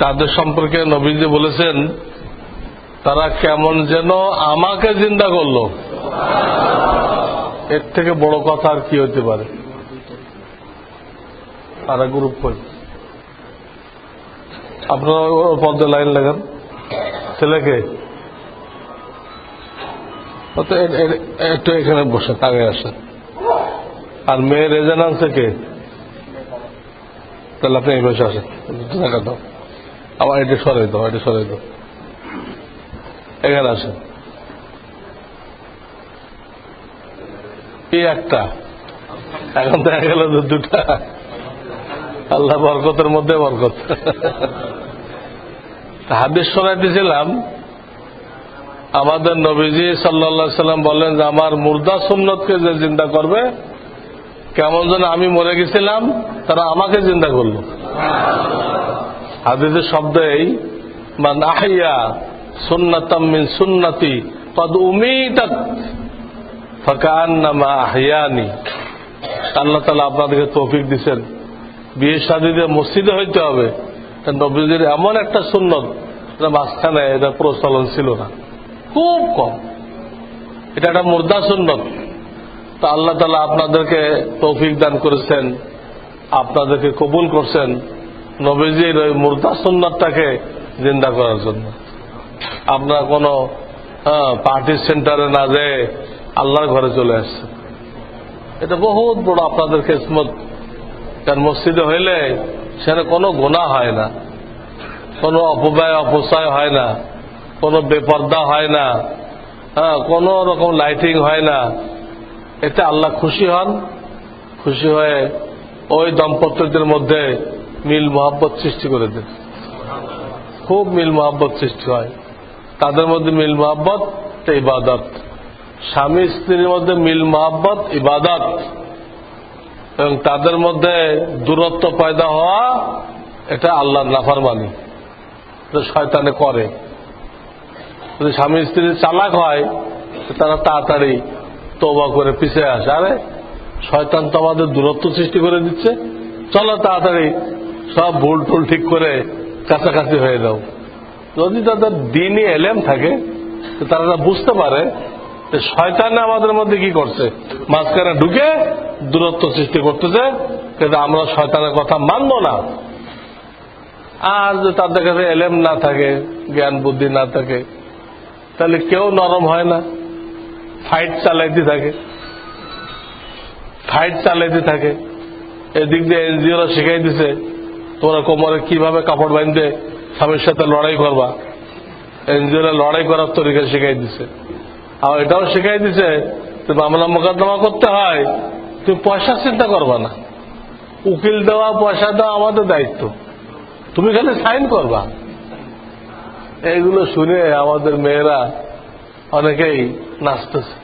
তাদের সম্পর্কে নবীজি বলেছেন, তারা কেমন যেন আমাকে চিন্তা করল। এর থেকে বড় কথা আর কি হতে পারে? তারা গ্রুপ করি আপনারা পর্দে লাইন লাগান। ছেলেকে? একটু এখানে বসে আগে আসেন। আর মেয়ের রেজানান্সে কে? তাহলে আপনি এই বসে আসেন। জায়গা দাও আবার এটা সরাই দাও, এটা সরাই দাও। এখানে আসেন। এই একটা। এখন দেখা গেল দুটা। আল্লাহ বরকতের মধ্যে বরকত। হাদিস শোনাইতেছিলাম, আমাদের নবীজি সাল্লা সাল্লাম বলেন যে, আমার মুর্দা সুন্নতকে যে চিন্তা করবে, কেমন যেন আমি মরে গেছিলাম, তারা আমাকে চিন্তা করল। হাদিসের শব্দ এই, মান আহিয়া সুন্নাতাম মিন সুন্নতি কদ উমিতাত ফাকান্নামা আহিয়ানি। আল্লাহ তালা আপনাদেরকে তৌফিক দিচ্ছেন বিয়ে শাদীতে মসজিদে হইতে হবে। নবীজির এমন একটা সুন্নত মাঝখানে এটা প্রচলন ছিল না। খুব কম। এটা একটা মুর্দা সুন্নত। তা আল্লাহ তালা আপনাদেরকে তৌফিক দান করেছেন, আপনাদেরকে কবুল করছেন। নবীজির ওই মুর্দা সুন্নতটাকে জিন্দা করার জন্য। আপনার কোনো পার্টি সেন্টারে না যেয়ে আল্লাহর ঘরে চলে আসছে। এটা বহুত বড় আপনাদের কিসমত। কারণ মসজিদে হইলে সেখানে কোনো গোনা হয় না। কোনো অপব্যয়, অপচয় হয় না। কোনো বেপর্দা হয় না। হ্যাঁ কোনো রকম লাইটিং হয় না। এতে আল্লাহ খুশি হন। খুশি হয়ে ওই দম্পতিদের মধ্যে মিল মোহাব্বত সৃষ্টি করে দেন খুব মিল মোহাব্বত সৃষ্টি হয়। তাদের মধ্যে মিল মোহাব্বত ইবাদত। স্বামী স্ত্রীর মধ্যে মিল মোহাব্বত, ইবাদত। এবং তাদের মধ্যে দূরত্ব পয়দা হওয়া, এটা আল্লাহর নাফারমানি। শয়তানে করে। যদি স্বামী স্ত্রী চালাক হয় তারা তাড়াতাড়ি তোবা করে পিছিয়ে আসে। আরে, শয়তান তো আমাদের দূরত্ব সৃষ্টি করে দিচ্ছে। চলো তাড়াতাড়ি সব ভুল টুল ঠিক করে কাছাকাছি হয়ে যাও। যদি তাদের দিনই এলেম থাকে তারা বুঝতে পারে যে শয়তানে আমাদের মধ্যে কি করছে। মাঝখানে ঢুকে দূরত্ব সৃষ্টি করতেছে, কিন্তু আমরা শয়তানের কথা মানবো না। আর যে তাদের কাছে এলেম না থাকে, জ্ঞান বুদ্ধি না থাকে, তাহলে কেউ নরম হয় না। ফাইট চালাইতে থাকে। ফাইট চালাইতে থাকে। এদিক দিয়ে এনজিওরা শিখাই দিছে তোমরা কোমরে কীভাবে কাপড় বাঁধতে স্বামীর সাথে লড়াই করবা। এনজিওরা লড়াই করার তরিকা শিখাই দিছে। আর এটাও শিখাই দিছে যে মামলা মোকদ্দমা করতে হয় তুমি পয়সা চিন্তা করবা না। উকিল দেওয়া, পয়সা দেওয়া আমাদের দায়িত্ব। তুমি খালি সাইন করবা। এইগুলো শুনে আমাদের মেয়েরা অনেকেই নাচতেছে।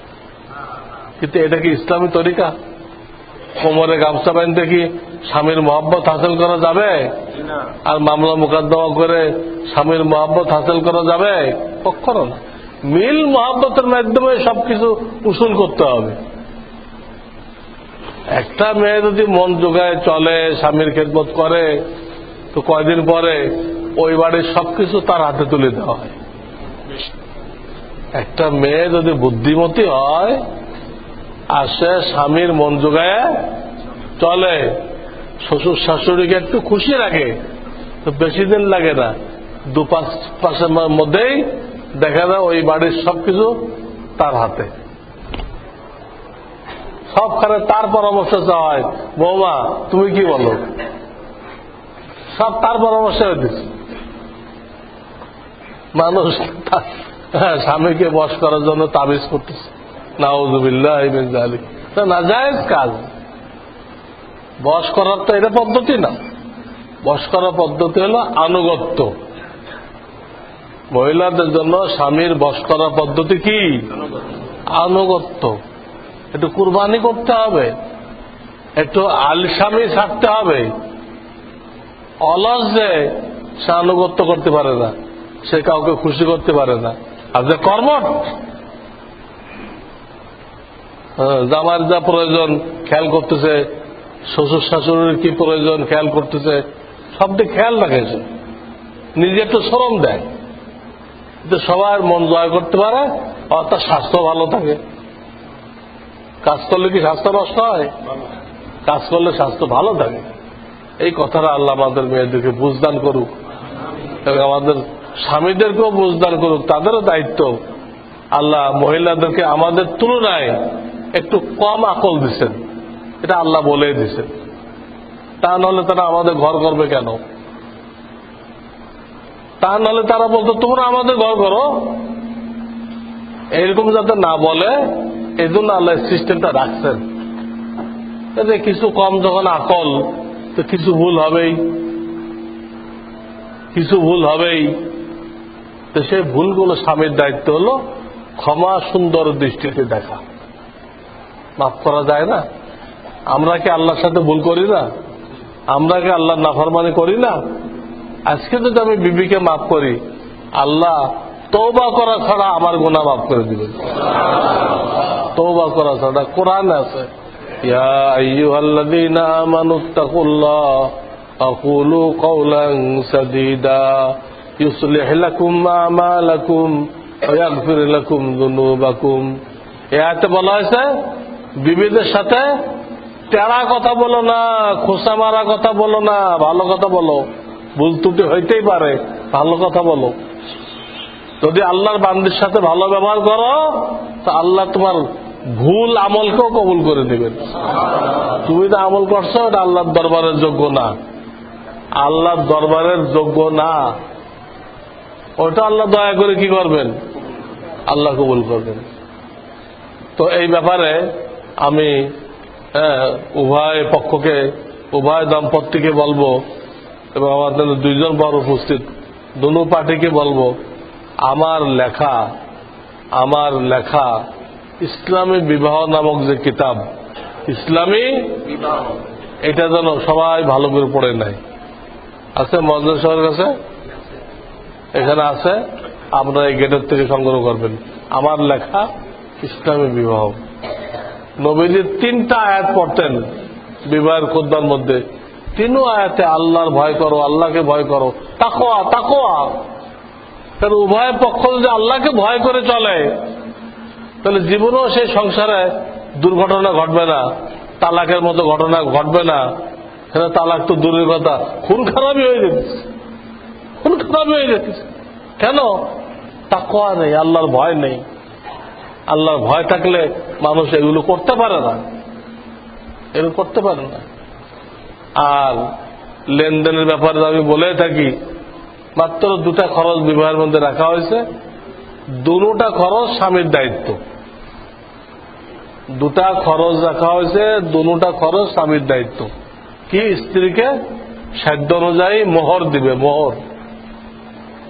কিন্তু এটা কি ইসলামী তরিকা? কোমরে গামছা বাঁধতে কি স্বামীর মহব্বত হাসিল করা যাবে? আর মামলা মোকদ্দমা করে স্বামীর মহব্বত হাসিল করা যাবে? কখনো না। মিল মহাব্বতের মাধ্যমে সবকিছু উসুল করতে হবে। একটা মেয়ে যদি মন যোগায় চলে স্বামীর খেদমত করে তো কয়দিন পরে ওই বাড়ির সবকিছু তার হাতে তুলে দেওয়া হয়। একটা মেয়ে যদি বুদ্ধিমতী হয় আর সে স্বামীর মন যোগায় চলে শ্বশুর শাশুড়িকে একটু খুশি রাখে বেশি দিন লাগে না। দু পাঁচ পাঁচের মধ্যেই দেখা যায় ওই বাড়ির সবকিছু তার হাতে। সবখানে তার পরামর্শ চাওয়া হয় বৌমা, তুমি কি বলো? সব তার পরামর্শ দিচ্ছে। মানুষ স্বামীকে বস করার জন্য তাবিজ করতেছে নাউজুবিল্লাহ না জায়েজ কাজ। বস করার তো এটা পদ্ধতি না। বস করার পদ্ধতি হলো আনুগত্য। মহিলাদের জন্য স্বামীর বস করার পদ্ধতি কি? আনুগত্য। একটু কুরবানি করতে হবে। একটু আলসামি থাকতে হবে। অলস যে সে আনুগত্য করতে পারে না সে কাউকে খুশি করতে পারে না। আর যে কর্মঠ হ্যাঁ, জামার যা প্রয়োজন খেয়াল করতেছে শ্বশুর শাশুড়ির কি প্রয়োজন, খেয়াল করতেছে? সব খেয়াল রাখেছে নিজে একটু শ্রম দেয়। সবার মন জয় করতে পারে, আর তার স্বাস্থ্য ভালো থাকে। কাজ করলে কি স্বাস্থ্য নষ্ট হয়? কাজ করলে স্বাস্থ্য ভালো থাকে। এই কথাটা আল্লাহ আমাদের মেয়েদেরকে বুঝদান করুক। এবং আমাদের স্বামীদেরকেও বুঝদান করুক। তাদেরও দায়িত্ব। আল্লাহ মহিলাদেরকে আমাদের তুলনায় একটু কম আকল দিচ্ছেন। এটা আল্লাহ বলেই দিছেন তা নাহলে তারা আমাদের ঘর করবে কেন? তা নাহলে তারা বলতো, তোমরা আমাদের ঘর করো। এরকম যাতে না বলে এই জন্য আল্লাহ সিস্টেমটা রাখছেন। কিছু কম যখন আকল, তো কিছু ভুল হবেই। কিছু ভুল হবেই। তো সেই ভুলগুলো স্বামীর দায়িত্ব হলো ক্ষমা সুন্দর দৃষ্টিতে দেখা। মাফ করা যায় না? আমরা কি আল্লাহর সাথে ভুল করি না আমরা কি আল্লাহর নাফরমানি করি না আজকে যদি আমি বিবিকে মাফ করি আল্লাহ তৌবা করা ছাড়া আমার গোনা মাফ করে দিবেন তৌবা করা ছাড়া কোরআন আছে ইয়া আইয়ুহাল্লাযীনা আমানু তাকুল্লাহ أقولوا قولا سديدا يصلح لكم أعمالكم ويغفر لكم ذنوبكم এ আয়াতে বলা হয়েছে বিবিদের সাথে টেরা কথা বলো না, খোসা মারা কথা বলো না, ভালো কথা বলো। ভুল ত্রুটি হইতেই পারে, ভালো কথা বলো। যদি আল্লাহর বান্দির সাথে ভালো ব্যবহার করো, তো আল্লাহ তোমার ভুল আমলকেও কবুল করে দেবেন। তুমি তো আমল করছ, এটা আল্লাহর দরবারের যোগ্য না। আল্লাহর দরবারের যোগ্য না। ওটা আল্লাহ দয়া করে কি করবেন? আল্লাহ কবুল করবেন। তো এই ব্যাপারে আমি উভয় পক্ষকে উভয় দম্পতিকে বলব এবং আমাদের দুইজন বড় উপস্থিত দুনু পার্টিকে বলব আমার লেখা আমার লেখা ইসলামী বিবাহ নামক যে কিতাব ইসলামী এটা যেন সবাই ভালো করে পড়ে নেয়। আছে মজলিস সাহেবের কাছে? এখানে আছে আপনারা এই গেটের থেকে সংগ্রহ করবেন। আমার লেখা ইসলামী বিবাহ। নবীজি তিনটা আয়াত পড়তেন বিবাহের খুদ্বার মধ্যে। তিনও আয়াতে আল্লাহর ভয় করো, আল্লাহকে ভয় করো। তাকোয়া তাকোয়া তাহলে উভয় পক্ষ যদি আল্লাহকে ভয় করে চলে, তাহলে জীবনেও সেই সংসারে দুর্ঘটনা ঘটবে না, তালাকের মতো ঘটনা ঘটবে না। সেটা তালাক তো দূরের কথা। খুন খারাপই হয়ে যেতেছে খুন খারাপই হয়ে যেতেছে কেন? তাকোয়া নেই, আল্লাহর ভয় নেই। আল্লাহর ভয় থাকলে মানুষ এগুলো করতে পারে না। এগুলো করতে পারে না। আর লেনদেনের ব্যাপারে আমি বলে থাকি, মাত্র দুটা খরচ বিবাহের মধ্যে রাখা হয়েছে। দুটা খরচ স্বামীর দায়িত্ব। দুটা খরচ রাখা হয়েছে, দুটা খরচ স্বামীর দায়িত্ব। কি স্ত্রীকে সাধ্য অনুযায়ী মোহর দিবে, মোহর।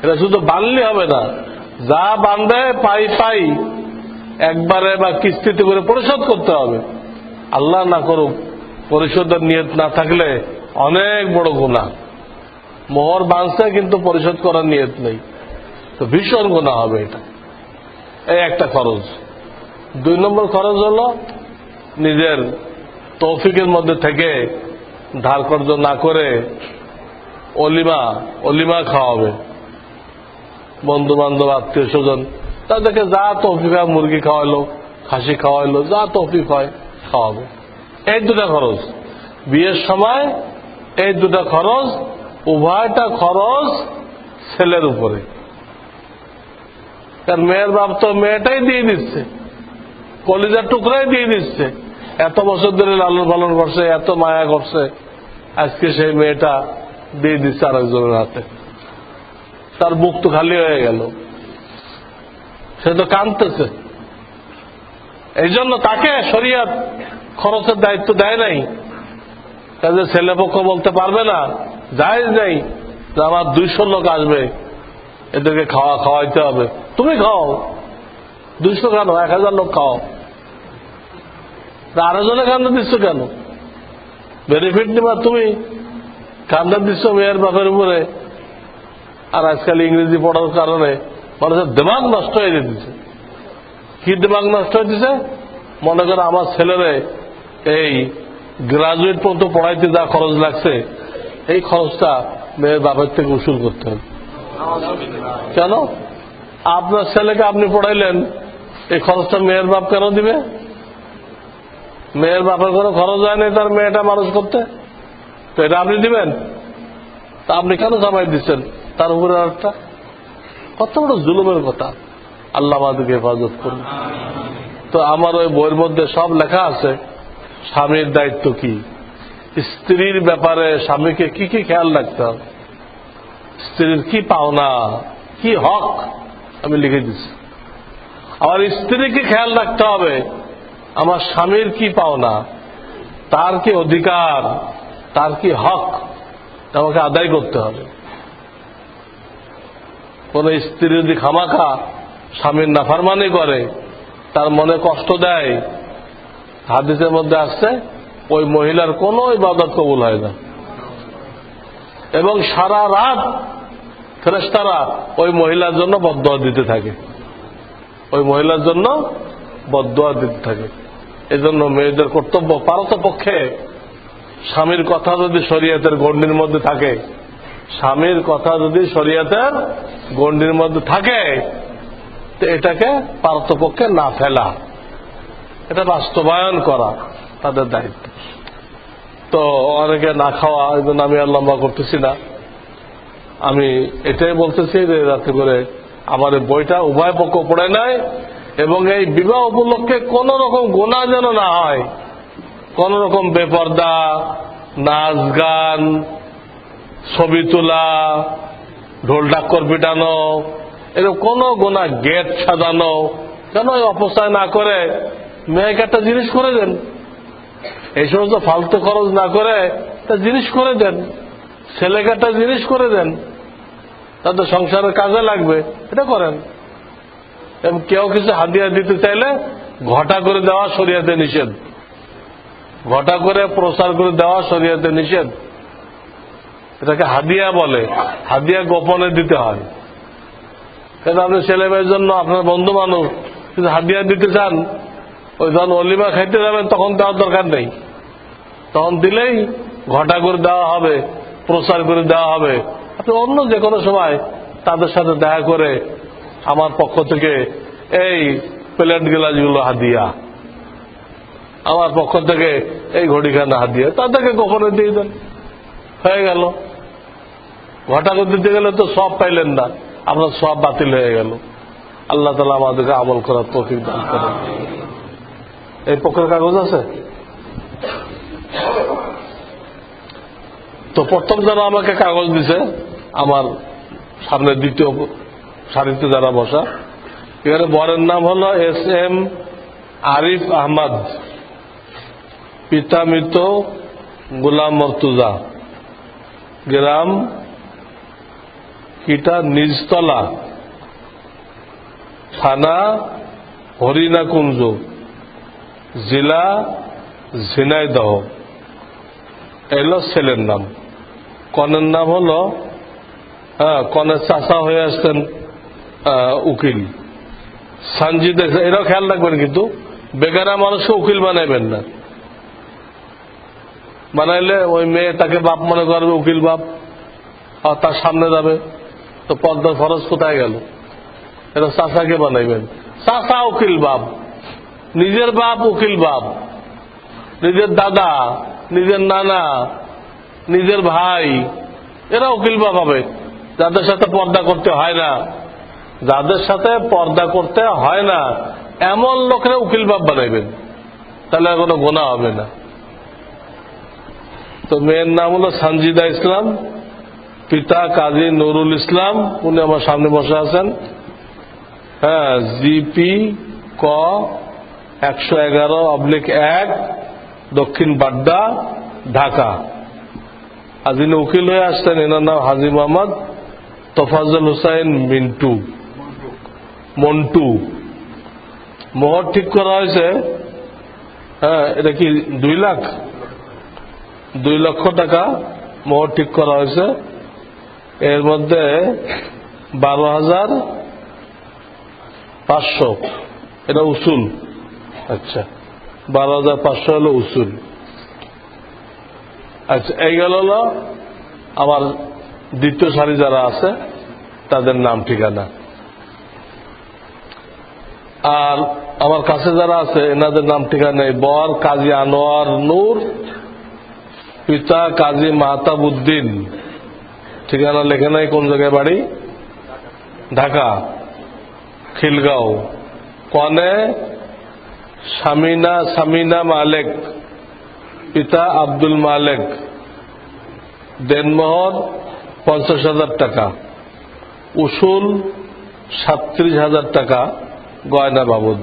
এটা শুধু বানলে হবে না। যা বান্ধে পাই পাই একবারে বা কিস্তিতে করে পরিশোধ করতে হবে। আল্লাহ না করুক, পরিশোধের নিয়ত না থাকলে অনেক বড় গুণা মোহর বাঁধছে কিন্তু পরিশোধ করার নিয়ত নেই। তো ভীষণ গুণা হবে এটা। এই একটা খরচ। দুই নম্বর খরচ হল নিজের তৌফিকের মধ্যে থেকে ধার কর্য না করে অলিমা অলিমা খাওয়াবে। বন্ধু বান্ধব আত্মীয় স্বজন তাদেরকে যা তৌফিক হয় মুরগি খাওয়াইলো, খাসি খাওয়াইলো, যা তৌফিক হয় খাওয়াবে। এই দুটা খরচ। বিয়ের সময় এই দুটা খরচ, উভয়টা খরচ ছেলের উপরে। কারণ মেয়ের বাপ তো মেয়েটাই দিয়ে দিচ্ছে, কলিজার টুকরাই দিয়ে দিচ্ছে। এত বছর ধরে লালন পালন করছে, এত মায়া করছে, আজকে সেই মেয়েটা দিয়ে দিচ্ছে আরেকজনের হাতে। তার মুখ তো খালি হয়ে গেল। সে তো কাঁদতেছে। এই জন্য তাকে শরিয়াত খরচের দায়িত্ব দেয় নাই। কাজে ছেলে পক্ষ বলতে পারবে না যাই নেই যে আমার দুইশো লোক আসবে, এদেরকে খাওয়া খাওয়াইতে হবে। তুমি খাও। দুইশো কেন? এক হাজার লোক খাও। আরও জনে কান্দা দিচ্ছ কেন? বেনিফিট নিবা তুমি। কান্দা দিচ্ছ মেয়ের বাপের উপরে। আর আজকাল ইংরেজি পড়ার কারণে মানুষের দিমাগ নষ্ট হয়ে যেতেছে। কি দিমাগ নষ্ট হইতেছে? মনে করে আমার ছেলেরে এই গ্রাজুয়েট পর্যন্ত পড়াইতে যা খরচ লাগছে, এই খরচটা মেয়ের বাপের থেকে উসুল করতে হবে। কেন? আপনার ছেলেকে আপনি পড়াইলেন, এই খরচটা মেয়ের বাপ কেন দিবে? মেয়ের বাপের কোনো খরচ হয় নাই তার মেয়েটা মানুষ করতে? তো এটা আপনি দিবেন? তা আপনি কেন জামাই দিচ্ছেন? তার উপরে আরেকটা কত বড় জুলুমের কথা। আল্লাহ আমাদেরকে হেফাজত করুন। তো আমার ওই বইয়ের মধ্যে সব লেখা আছে, স্বামীর দায়িত্ব কি? স্ত্রীর ব্যাপারে স্বামীকে কি কি খেয়াল রাখতে হবে? স্ত্রীর কি পাওনা, কি হক? আমি লিখে দিচ্ছি। আমার স্ত্রীকে খেয়াল রাখতে হবে, আমার স্বামীর কি পাওনা, তার কি অধিকার, তার কি হক, আমাকে আদায় করতে হবে। কোন স্ত্রী যদি খামাখা স্বামীর নাফারমানি করে, তার মনে কষ্ট দেয়, হাদিসের মধ্যে আসছে, ওই মহিলার কোনো ইবাদত কবুল হয় না। এবং সারা রাত ফেরেস্তারা ওই মহিলার জন্য বদয়া দিতে থাকে। ওই মহিলার জন্য বদয়া দিতে থাকে। এজন্য মেয়েদের কর্তব্য পারত পক্ষে স্বামীর কথা যদি শরীয়তের গণ্ডির মধ্যে থাকে স্বামীর কথা যদি শরীয়তের গণ্ডির মধ্যে থাকে, তো এটাকে পার্থপক্ষে না ফেলা। এটা বাস্তবায়ন করা তাদের দায়িত্ব। তো অনেকে না খাওয়া, এই জন্য আমি আর লম্বা করতেছি না। আমি এটাই বলতেছি যে রাতে করে আমার বইটা উভয় পক্ষ পড়ে নেয় এবং এই বিবাহ উপলক্ষে কোন রকম গোনা যেন না হয়, কোন রকম বেপর্দা, নাচ গান ছবি তোলা, ঢোল ডাক্কর পিটানো, এরকম কোন গোনা গেট সাজানো কেন অপচয় না করে মেয়েকে একটা জিনিস করে দেন। এই সমস্ত ফালতু খরচ না করে তা জিনিস করে দেন। ছেলেকে একটা জিনিস করে দেন। তাতে সংসারের কাজে লাগবে, এটা করেন। এবং কেউ কিছু হাদিয়া দিতে চাইলে ঘটা করে দেওয়া শরিয়াতে নিষেধ। ঘটা করে প্রচার করে দেওয়া শরিয়াতে নিষেধ। এটাকে হাদিয়া বলে। হাদিয়া গোপনে দিতে হয়। কেন আপনি ছেলে মেয়ের জন্য আপনার বন্ধু মানুষ, কিন্তু হাদিয়া দিতে চান, ওই যখন অলিমা খাইতে যাবেন, তখন দেওয়ার দরকার নেই। তখন দিলেই ঘটা করে দেওয়া হবে, প্রচার করে দেওয়া হবে। আপনি অন্য যে কোনো সময় তাদের সাথে দেখা করে আমার পক্ষ থেকে এই প্লেট গ্লাসগুলো হাদিয়া, আমার পক্ষ থেকে এই ঘড়িখানা হাদিয়া, তাদেরকে গোপনে দিয়ে দেন। হয়ে গেল। ঘটা দিতে গেলে তো সব পাইলেন না। আপনার সব বাতিল হয়ে গেল। আল্লাহ তালা আমাদেরকে আমল করার তৌফিক দান করেন। এই পক্ষের কাগজ আছে? তো প্রথম যারা আমাকে কাগজ দিছে, আমার সামনে দ্বিতীয় সারিতে যারা বসা এখানে বরের নাম হল এস এম আরিফ আহমদ পিতা মৃত গুলাম মর্তুজা, গ্রাম কিটা নিজতলা। থানা হরিণাকুঞ্জ, জেলা ঝিনাইদহ। এলো ছেলের নাম। কনের নাম হল হ্যাঁ কনের চাষা হয়ে আসতেন উকিল। সানজিদ এরাও খেয়াল রাখবেন কিন্তু, বেকারা মানুষকে উকিল বানাইবেন না। বানাইলে ওই মেয়ে তাকে বাপ মনে করবে, উকিল বাপ, আর তার সামনে যাবে। তো পর্দার ফরজ কোথায় গেল? এটা চাষাকে বানাইবেন। চাষা উকিল বাপ। নিজের বাপ উকিল বাপ। নিজের দাদা, নিজের নানা, নিজের ভাই, এরা উকিল বাপ হবে। যাদের সাথে পর্দা করতে হয় না। যাদের সাথে পর্দা করতে হয় না, এমন লোকেরা উকিল বাপ বানাইবেন। তাহলে কোনো গোনা হবে না। তো মেয়ের নাম হলো সানজিদা ইসলাম। পিতা কাজী নুরুল ইসলাম, উনি আমার সামনে বসে আছেন। হ্যাঁ জিপি ক একশো এগারো অবলিক এক, দক্ষিণ বাড্ডা, ঢাকা। আর যিনি উকিল হয়ে আসছেন, এনার নাম হাজি মোহাম্মদ তোফাজুল হুসাইন মিন্টু। মন্টু। মোহর ঠিক করা হয়েছে। হ্যাঁ এটা কি দুই লাখ? দুই লক্ষ টাকা মোহর ঠিক করা হয়েছে। এর মধ্যে বারো হাজার পাঁচশো। এটা উসুল। আচ্ছা বারো হাজার পাঁচশো হলো উসুল। আচ্ছা এই গেল হলো আমার দ্বিতীয় সারি যারা আছে, তাদের নাম, ঠিকানা। আর আমার কাছে যারা আছে, এনাদের নাম, ঠিকানা বর কাজী আনোয়ার নূর, পিতা কাজী মাহতাবুদ্দিন। ঠিকানা লেখে নাই, কোন জায়গায় বাড়ি? ঢাকা, খিলগাঁও। কনে সামিনা সামিনা মালেক, পিতা আব্দুল মালেক। দেনমোহর পঞ্চাশ হাজার টাকা। উসুল সাতত্রিশ হাজার টাকা, গয়না বাবদ।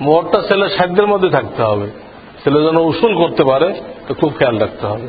মোহরটা ছেলে সাধ্যের মধ্যে থাকতে হবে। ছেলে যেন উসুল করতে পারে, তো খুব খেয়াল রাখতে হবে।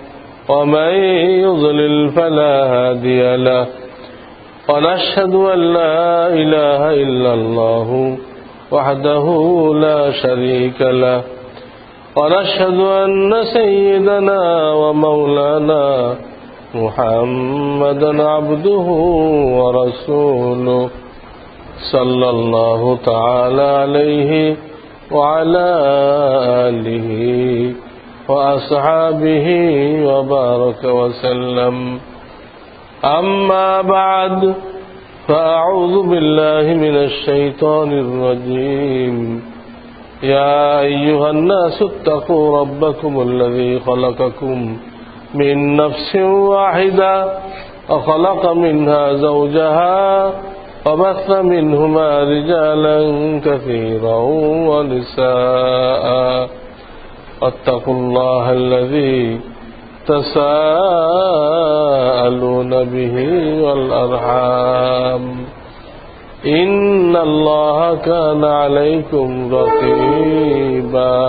ومن يضلل فلا هادي له ونشهد أن لا إله إلا الله وحده لا شريك له ونشهد أن سيدنا ومولانا محمدا عبده ورسوله صلى الله تعالى عليه وعلى آله وأصحابه وبارك وسلم. أما بعد فأعوذ بالله من الشيطان الرجيم. يا أيها الناس اتقوا ربكم الذي خلقكم من نفس واحدة وخلق منها زوجها وبث منهما رجالا كثيرا ونساء. واتقوا الله الذي تساءلون به والأرحام. إن الله كان عليكم رقيبا.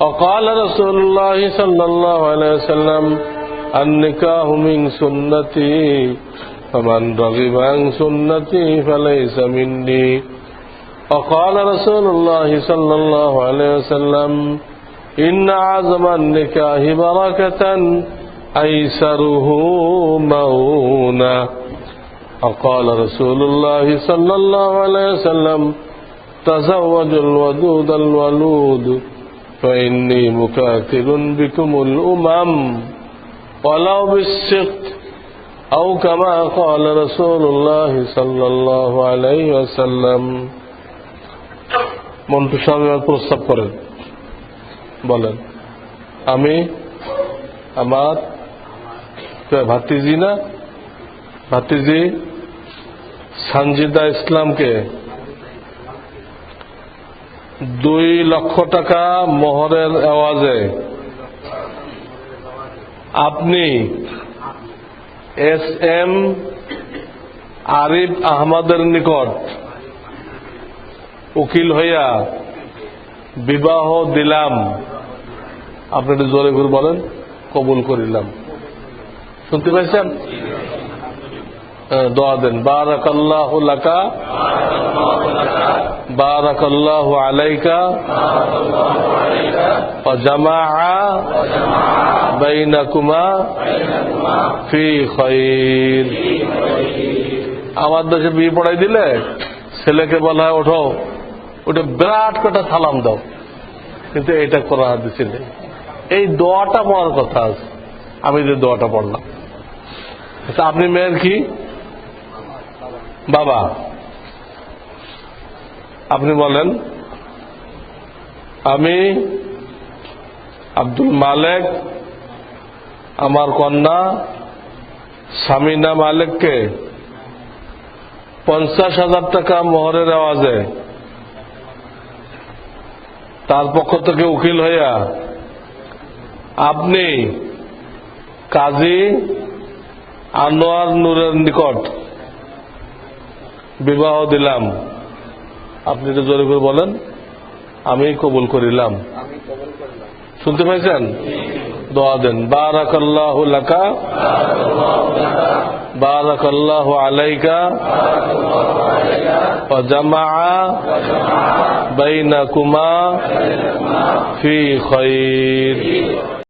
وقال رسول الله صلى الله عليه وسلم النكاح من سنتي فمن رغب عن سنتي فليس مني. وقال رسول الله صلى الله عليه وسلم إن عزم النكاح بركة أيسره مونة وقال رسول الله صلى الله عليه وسلم تزوجوا الودود الولود فإني مكاتل بكم الأمم. ولو بالسقط أو كما قال رسول الله صلى الله عليه وسلم. মন্টু সাহেব প্রস্তাব করেন। বলেন, আমি আমার ভাতিজি না, ভাতিজি সানজিদা ইসলামকে দুই লক্ষ টাকা মোহরের আওয়াজে আপনি এস এম আরিফ আহমদের নিকট উকিল হইয়া বিবাহ দিলাম। আপনি একটু জোরে করে বলেন, কবুল করিলাম। শুনতে পাইছেন? দোয়া দেন। বারাক আল্লাহ লাকা বারাক আল্লাহ আলাইকা জামা বাইনাকুমা ফি খৈর। আমার দেশে বিয়ে পড়াই দিলে ছেলেকে বলা হয়, ওঠো। ওটা বিরাট কটা সালাম দাও। কিন্তু এটা করা হাদিসে নেই। এই দোয়াটা পড়ার কথা আছে। আমি যে দোয়াটা পড়লাম। আচ্ছা, আপনি মেয়ের কি? বাবা। আপনি বলেন আমি আব্দুল মালেক আমার কন্যা সামিনা মালেককে পঞ্চাশ হাজার টাকা মোহরের আওয়াজে তার পক্ষ থেকে উকিল হইয়া আপনি কাজী আনোয়ার নূরের নিকট বিবাহ দিলাম। আপনি তো জোরে করে বলেন আমি কবুল করিলাম। শুনতে পাইছেন? مقداد بارك الله لك. بارك الله عليك. وجمع بينكما في خير.